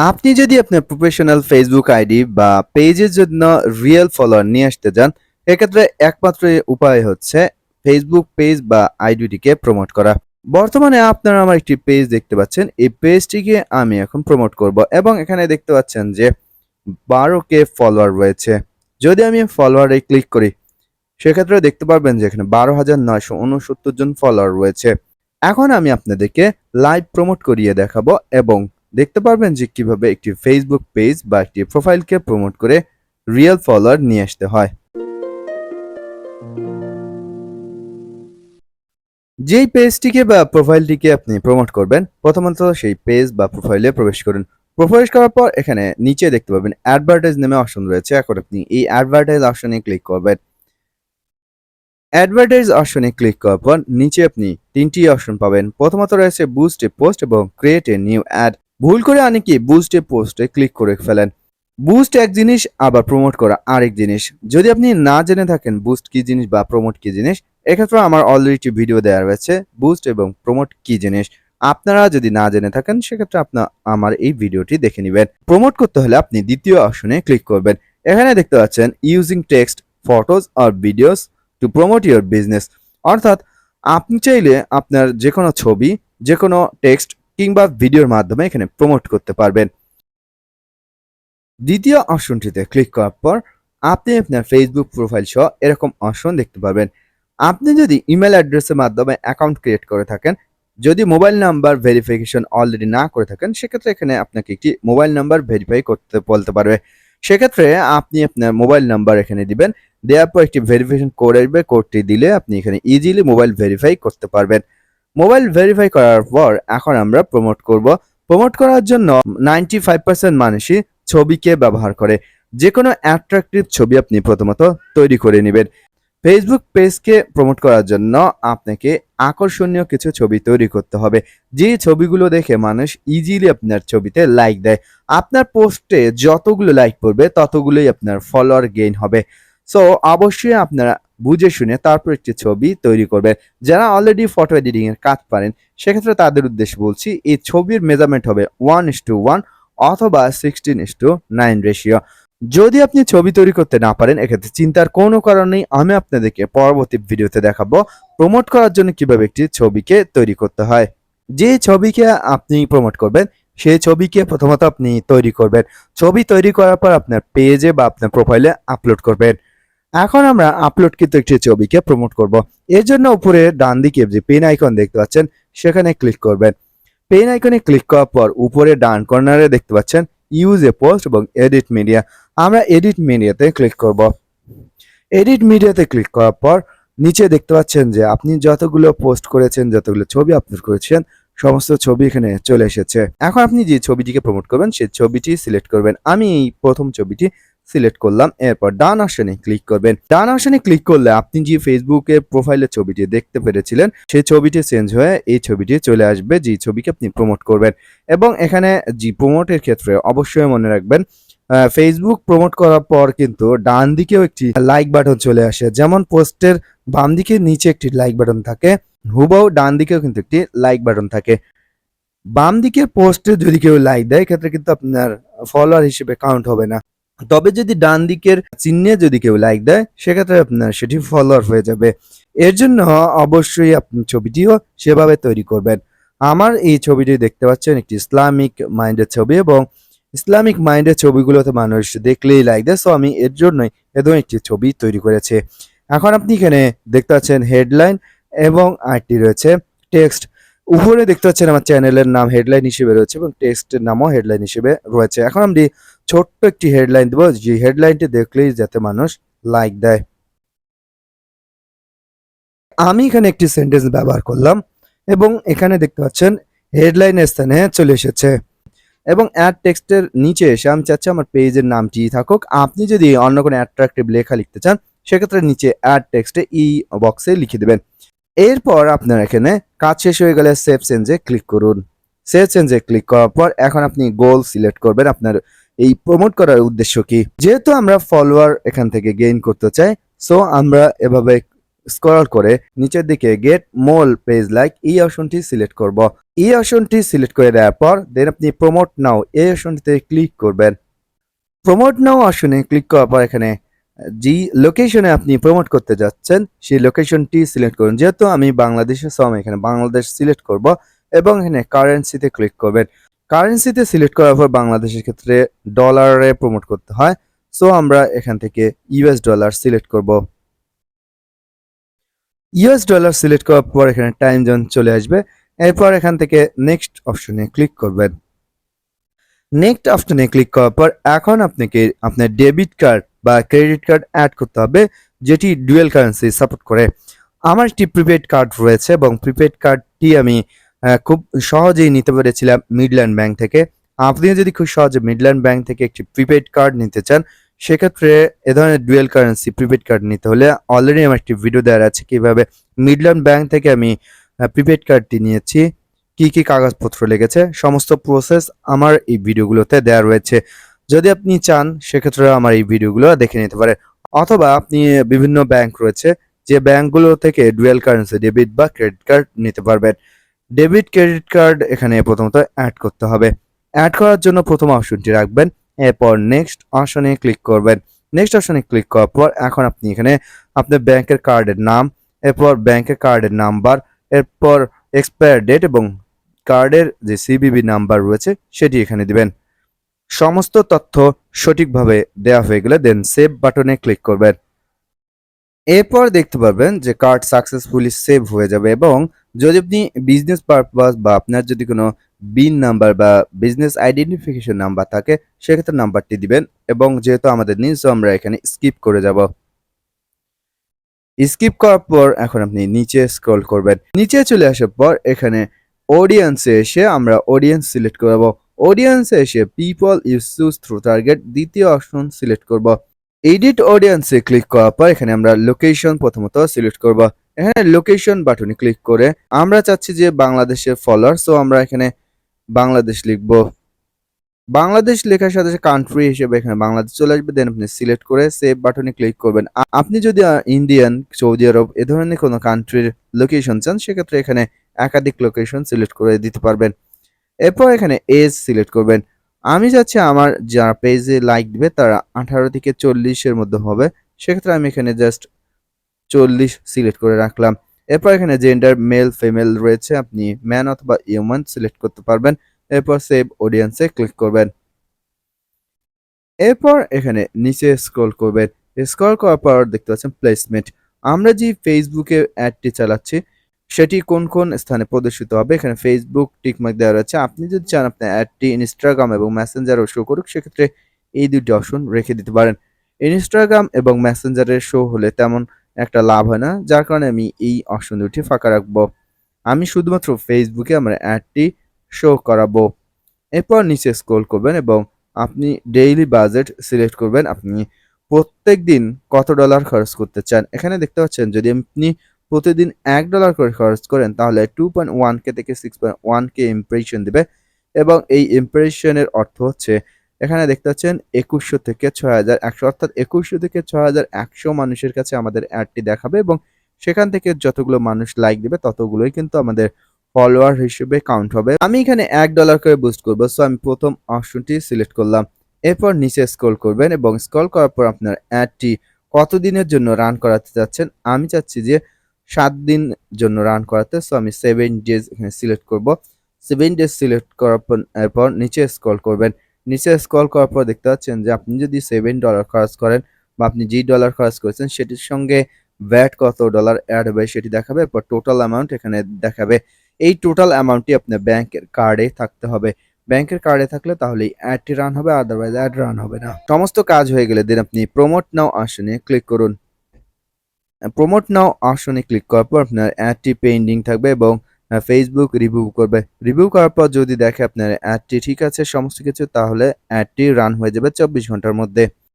আপনি যদি আপনার প্রফেশনাল ফেসবুক আইডি বা পেজের জন্য রিয়েল ফলোয়ার নিয়ে আসতে চান এক্ষেত্রে একমাত্র উপায় হচ্ছে ফেসবুক পেজ বা আইডিটিকে প্রমোট করা। বর্তমানে আপনারা আমার একটি পেজ দেখতে পাচ্ছেন। এই পেজটিকে আমি এখন প্রমোট করব এবং এখানে দেখতে পাচ্ছেন যে বারো কে ফলোয়ার রয়েছে। যদি আমি ফলোয়ারে ক্লিক করি সেক্ষেত্রে দেখতে পারবেন যে এখানে বারো হাজার নয়শো উনসত্তর জন ফলোয়ার রয়েছে। এখন আমি আপনাদেরকে লাইভ প্রমোট করিয়ে দেখাবো এবং দেখতে পারবেন যে কীভাবে একটি ফেসবুক পেজ বা একটি প্রোফাইলকে প্রমোট করে রিয়েল ফলোয়ার নিয়ে আসতে হয়। যেই পেজটিকে বা প্রোফাইলটিকে আপনি প্রমোট করবেন, প্রথমত সেই পেজ বা প্রোফাইলে প্রবেশ করুন। প্রবেশ করার পর এখানে নিচে দেখতে পাবেন অ্যাডভার্টাইজ নামে অপশন রয়েছে। এখন আপনি এই অ্যাডভার্টাইজ অপশনে ক্লিক করবেন। অ্যাডভার্টাইজ অপশনে ক্লিক করার পর নিচে আপনি তিনটি অপশন পাবেন। প্রথমত রয়েছে বুস্ট এ পোস্ট এবং ক্রিয়েট এ নিউ অ্যাড ভুল করে অনেকে বুস্ট পোস্টে ক্লিক করে ফেলেন। বুস্ট এক জিনিস, আবার প্রমোট করা আরেক জিনিস। যদি আপনি না জেনে থাকেন বুস্ট কি জিনিস বা প্রমোট কি জিনিস, এক্ষেত্রে আমার অলরেডি ভিডিও দেওয়া রয়েছে বুস্ট এবং প্রমোট কি জিনিস। আপনারা যদি না জেনে থাকেন, সেক্ষেত্রে আপনার আমার এই ভিডিওটি দেখে নেবেন। প্রমোট করতে হলে আপনি দ্বিতীয় অপশনে ক্লিক করবেন। এখানে দেখতে পাচ্ছেন using text photos R videos to promote your business অর্থাৎ, আপনি চাইলে আপনার যে কোনো ছবি যে কোনো টেক্সট কিংবা ভিডিওর মাধ্যমে এখানে প্রমোট করতে পারবেন। দ্বিতীয় অপশনটিতে ক্লিক করার পর আপনি আপনার ফেসবুক প্রোফাইল সহ এরকম অপশন দেখতে পাবেন আপনি যদি ইমেল অ্যাড্রেসের মাধ্যমে অ্যাকাউন্ট ক্রিয়েট করে থাকেন, যদি মোবাইল নাম্বার ভেরিফিকেশন অলরেডি না করে থাকেন, সেক্ষেত্রে এখানে আপনাকে একটি মোবাইল নাম্বার ভেরিফাই করতে বলতে পারবে। সেক্ষেত্রে আপনি আপনার মোবাইল নাম্বার এখানে দিবেন, দেওয়ার পর একটি ভেরিফিকেশন কোড আসবে। কোডটি দিলে আপনি এখানে ইজিলি মোবাইল ভেরিফাই করতে পারবেন। মোবাইল ভেরিফাই করার পর এখন আমরা প্রমোট করব। প্রমোট করার জন্য নাইনটি ফাইভ পার্সেন্ট মানুষই ছবিকে ব্যবহার করে। যে কোনো অ্যাট্রাকটিভ ছবি আপনি প্রথমত তৈরি করে নেবেন। ফেসবুক পেজকে প্রমোট করার জন্য আপনাকে আকর্ষণীয় কিছু ছবি তৈরি করতে হবে। যে ছবিগুলো দেখে মানুষ ইজিলি আপনার ছবিতে লাইক দেয়। আপনার পোস্টে যতগুলো লাইক পড়বে ততগুলোই আপনার ফলোয়ার গেইন হবে। সো অবশ্যই আপনারা বুঝে শুনে তারপর একটি ছবি তৈরি করবেন যারা অলরেডি ফটো এডিটিং এর কাজ পারেন, সেক্ষেত্রে তাদের উদ্দেশ্যে বলছি, এই ছবির মেজারমেন্ট হবে ওয়ান ইস টু ওয়ান অথবা sixteen is to nine ratio যদি আপনি ছবি তৈরি করতে না পারেন, এক্ষেত্রে চিন্তার কোনো কারণ নেই, আমি আপনাদেরকে পরবর্তী ভিডিওতে দেখাবো প্রমোট করার জন্য কীভাবে একটি ছবিকে তৈরি করতে হয়। যে ছবিকে আপনি প্রমোট করবেন, সেই ছবিকে প্রথমত আপনি তৈরি করবেন। ছবি তৈরি করার পর আপনার পেজে বা আপনার প্রোফাইলে আপলোড করবেন। এখন আমরা আপলোড কিন্তু একটি ছবিকে প্রমোট করব। এর জন্য উপরে ডান দিকে যে পেন আইকন দেখতে পাচ্ছেন, সেখানে ক্লিক করবেন। পেন আইকনে ক্লিক করার পর উপরে ডান কর্নারে দেখতে পাচ্ছেন ইউজ এ পোস্ট এবং এডিট মিডিয়া আমরা এডিট মিডিয়াতে ক্লিক করব। এডিট মিডিয়াতে ক্লিক করার পর নিচে দেখতে পাচ্ছেন যে আপনি যতগুলো পোস্ট করেছেন, যতগুলো ছবি আপলোড করেছেন, সমস্ত ছবি এখানে চলে এসেছে। এখন আপনি যে ছবিটিকে প্রমোট করবেন, সেই ছবিটি সিলেক্ট করবেন। আমি এই প্রথম ছবিটি সিলেক্ট করলাম, এরপর ডান অপশনে ক্লিক করবেন। ডান অপশনে ক্লিক করলে আপনি যে ফেসবুকে প্রোফাইলের ছবিটি দেখতে পেরেছিলেন, সেই ছবিটি চেঞ্জ হয়ে এই ছবিটি চলে আসবে যে ছবিকে আপনি প্রমোট করবেন। এবং এখানে জি প্রমোটের ক্ষেত্রে অবশ্যই মনে রাখবেন ফেসবুক প্রমোট করার পর কিন্তু ডান দিকেও একটি লাইক বাটন চলে আসে। যেমন পোস্টের বাম দিকে নিচে একটি লাইক বাটন থাকে হুবাও ডান দিকেও কিন্তু একটি লাইক বাটন থাকে। বাম দিকের পোস্টে যদি কেউ লাইক দেয় ক্ষেত্রে কিন্তু আপনার ফলোয়ার হিসেবে কাউন্ট হবে না। তবে যদি ডান দিকের চিহ্নে যদি কেউ লাইক দেয়, সেক্ষেত্রে আপনার সেটি ফলোয়ার হয়ে যাবে। এর জন্য অবশ্যই আপনি ছবিটিও সেভাবে তৈরি করবেন। আমার এই ছবিটি দেখতে পাচ্ছেন একটি ইসলামিক মাইন্ডের ছবি এবং ইসলামিক মাইন্ডের ছবিগুলোতে মানুষ দেখলেই লাইক দেয় সো আমি এর জন্যই এরকম একটি ছবি তৈরি করেছি। এখন আপনি এখানে দেখতে পাচ্ছেন হেডলাইন এবং আরেকটি রয়েছে টেক্সট উপরে দেখতে পাচ্ছেন আমার চ্যানেলের নাম হেডলাইন হিসেবে রয়েছে এবং টেক্সটের নামও হেডলাইন হিসেবে রয়েছে। এখন আমি ছোট্ট একটি হেডলাইন দেবো, যে হেডলাইনটি দেখলেই যাতে মানুষ লাইক দেয়। আমি এখানে একটি সেন্টেন্স ব্যবহার করলাম, এবং এখানে দেখতে পাচ্ছেন হেডলাইনের স্থানে চলে এসেছে। এবং অ্যাড টেক্সটের নিচে এসে আমি চাচ্ছি আমার পেজের নামটি থাকুক। আপনি যদি অন্য কোনো অ্যাট্রাকটিভ লেখা লিখতে চান, সেক্ষেত্রে নিচে অ্যাড টেক্সটে ই বক্সে লিখে দেবেন। এরপর আপনার এখানে কাজ শেষ হয়ে গেলে সেভ চেঞ্জে ক্লিক করুন। সেভ চেঞ্জে ক্লিক করার পর এখন আপনি গোল সিলেক্ট করবেন, আপনার এই প্রমোট করার উদ্দেশ্য কি? যেহেতু আমরা ফলোয়ার এখান থেকে গেইন করতে চাই সো আমরা এভাবে স্ক্রল করে নিচের দিকে গেট মোল পেজ লাইক এই অপশনটি সিলেক্ট করব। এই অপশনটি সিলেক্ট করে দেওয়ার পর দেন আপনি প্রমোট নাও এই অপশনটিতে ক্লিক করবেন। প্রমোট নাও অপশনে ক্লিক করার পর এখানে যে লোকেশনে আপনি প্রমোট করতে যাচ্ছেন, সেই লোকেশনটি সিলেক্ট করুন। যেহেতু আমি বাংলাদেশে সো আমি এখানে বাংলাদেশ সিলেক্ট করব এবং এখানে কারেন্সিতে ক্লিক করবেন। কারেন্সিতে সিলেক্ট করার পর বাংলাদেশের ক্ষেত্রে ডলারে প্রমোট করতে হয়। সো আমরা এখান থেকে ইউএস ডলার সিলেক্ট করব। ইউএস ডলার সিলেক্ট করার পর এখানে টাইম জোন চলে আসবে। এরপর এখান থেকে নেক্সট অপশনে ক্লিক করবেন। নেক্সট অপশনে ক্লিক করার পর এখন আপনাকে আপনার ডেবিট কার্ড বা ক্রেডিট কার্ড অ্যাড করতে হবে, যেটি ডুয়েল কারেন্সি সাপোর্ট করে। আমার একটি প্রিপেড কার্ড রয়েছে এবং প্রিপেড কার্ডটি আমি খুব সহজেই নিতে পেরেছিলাম মিডল্যান্ড ব্যাংক থেকে। আপনিও যদি খুব সহজে মিডল্যান্ড ব্যাংক থেকে একটি প্রিপেড কার্ড নিতে চান, সেক্ষেত্রে এ ধরনের ডুয়েল কারেন্সি প্রিপেড কার্ড নিতে হলে অলরেডি আমার একটি ভিডিও দেওয়া আছে কীভাবে মিডল্যান্ড ব্যাংক থেকে আমি প্রিপেড কার্ডটি নিয়েছি, কি কি কাগজপত্র লেগেছে, সমস্ত প্রসেস আমার এই ভিডিওগুলোতে দেওয়া রয়েছে। যদি আপনি চান, সেক্ষেত্রে আমার এই ভিডিওগুলো দেখে নিতে পারেন। অথবা আপনি বিভিন্ন ব্যাংক রয়েছে, যে ব্যাংকগুলো থেকে ডুয়েল কারেন্সি ডেবিট বা ক্রেডিট কার্ড নিতে পারবেন। ডেবিট, ক্রেডিট কার্ড এখানে প্রথমত অ্যাড করতে হবে। অ্যাড করার জন্য প্রথম অপশনটি রাখবেন, এরপর নেক্সট অপশনে ক্লিক করবেন। নেক্সট অপশনে ক্লিক করার পর এখন আপনি এখানে আপনার ব্যাংকের কার্ডের নাম, এরপর ব্যাংকের কার্ডের নাম্বার এরপর এক্সপায়ার ডেট এবং কার্ডের যে সিবিবি নাম্বার রয়েছে সেটি এখানে দিবেন। সমস্ত তথ্য সঠিকভাবে দেওয়া হয়ে গেলে দেন সেভ বাটনে ক্লিক করবেন। এরপর দেখতে পাবেন যে কার্ড সাকসেসফুলি সেভ হয়ে যাবে এবং যদি আপনি বিজনেস পারপাস বা আপনার যদি কোনো বিন নাম্বার বা বিজনেস আইডেন্টিফিকেশন নাম্বার থাকে, সেক্ষেত্রে নাম্বারটি দিবেন এবং যেহেতু আমাদের নিজ আমরা এখানে স্কিপ করে যাব। স্কিপ করার পর এখন আপনি নিচে স্ক্রল করবেন। নিচে চলে আসার পর এখানে অডিয়েন্সে এসে আমরা অডিয়েন্স সিলেক্ট করব অডিয়েন্সে এসে people you choose through target দ্বিতীয় অপশন সিলেক্ট করব। এডিট অডিয়েন্সে ক্লিক করার পর এখানে আমরা লোকেশন প্রথমত সিলেক্ট করব। এখানে লোকেশন বাটনে ক্লিক করে আমরা চাচ্ছি যে বাংলাদেশের ফলোয়ার সো আমরা এখানে বাংলাদেশ লিখব। বাংলাদেশ লেখার সাথে সাথে কান্ট্রি হিসেবে এখানে বাংলাদেশ চলে আসবে দেন আপনি সিলেক্ট করে সেভ বাটনে ক্লিক করবেন। আপনি যদি ইন্ডিয়ান সৌদি আরব এ ধরনের কোনো কান্ট্রির লোকেশন চান, সেক্ষেত্রে এখানে একাধিক লোকেশন সিলেক্ট করে দিতে পারবেন। এরপর এখানে এজ সিলেক্ট করবেন। আমি চাচ্ছি আমার যারা পেজে লাইক দিবে তারা আঠারো থেকে চল্লিশের মধ্যে হবে। সেক্ষেত্রে আমি এখানে জাস্ট চল্লিশ সিলেক্ট করে রাখলাম। এরপর এখানে জেন্ডার মেল ফিমেল রয়েছে, আপনি ম্যান অথবা ইউম্যান সিলেক্ট করতে পারবেন। এরপর সেভ অডিয়েন্সে ক্লিক করবেন। এরপর এখানে নিচে স্ক্রল করবেন। স্ক্রল করার পর দেখতে পাচ্ছেন প্লেসমেন্ট আমরা যে ফেসবুকে অ্যাডটি চালাচ্ছি সেটি কোন কোন স্থানে প্রদর্শিত হবে? এখানে ফেসবুক টিকমার্ক দেওয়া রয়েছে। আপনি যদি চান আপনার অ্যাডটি ইনস্টাগ্রাম এবং মেসেঞ্জারও শো করুক, সেক্ষেত্রে এই দুটি অপশন রেখে দিতে পারেন। ইনস্টাগ্রাম এবং মেসেঞ্জারের শো হলে তেমন একটা লাভ হয় না। যার কারণে আমি এই অপশন দুটি ফাঁকা রাখব। আমি শুধুমাত্র ফেসবুকে আমার অ্যাডটি শো করাবো। এরপর নিচে স্ক্রল করবেন এবং আপনি ডেইলি বাজেট সিলেক্ট করবেন। আপনি প্রত্যেক দিন কত ডলার খরচ করতে চান? এখানে দেখতে পাচ্ছেন, যদি আপনি প্রতিদিন এক ডলার করে খরচ করেন, তাহলে টু পয়েন্ট ওয়ান কে থেকে six point one K impression দেবে। এবং এই ইমপ্রেশনের অর্থ হচ্ছে, এখানে দেখতে পাচ্ছেন একুশশো থেকে ছয় হাজার একশো, অর্থাৎ একুশশো থেকে ছয় হাজার একশো মানুষের কাছে আমাদের অ্যাডটি দেখাবে এবং সেখান থেকে যতগুলো মানুষ লাইক দেবে, ততগুলোই কিন্তু আমাদের ফলোয়ার হিসেবে কাউন্ট হবে। আমি এখানে এক ডলার করে বুস্ট করব সো আমি প্রথম অপশনটি সিলেক্ট করলাম। এরপর নিচে স্ক্রল করবেন এবং স্ক্রল করার পর আপনার অ্যাডটি কতদিনের জন্য রান করাতে চাচ্ছেন, আমি চাচ্ছি যে সাত দিন জন্য রান করাতে সো আমি সেভেন ডেজ এখানে সিলেক্ট করব। সেভেন ডেজ সিলেক্ট করার পর, এরপর নিচে স্ক্রল করবেন। নিচে স্ক্রল করার পর দেখতে পাচ্ছেন যে আপনি যদি সেভেন ডলার খরচ করেন বা আপনি যে ডলার খরচ করেছেন, সেটির সঙ্গে ভ্যাট কত ডলার অ্যাড হবে সেটি দেখাবে, এরপর টোটাল অ্যামাউন্ট এখানে দেখাবে। এই টোটাল অ্যামাউন্টটি আপনার ব্যাংকের কার্ডে থাকতে হবে। ব্যাংকের কার্ডে থাকলে তাহলে অ্যাডটি রান হবে আদারওয়াইজ অ্যাড রান হবে না। সমস্ত কাজ হয়ে গেলে দেন আপনি প্রমোট নাও আসনে ক্লিক করুন। প্রমোট নাও অপশনে ক্লিক করার পর আপনার অ্যাডটি পেন্ডিং থাকবে এবং ফেসবুক রিভিউ করবে। রিভিউ করার পর যদি দেখে আপনার অ্যাডটি ঠিক আছে, সমস্ত কিছু, তাহলে অ্যাডটি রান হয়ে যাবে চব্বিশ ঘণ্টার মধ্যে।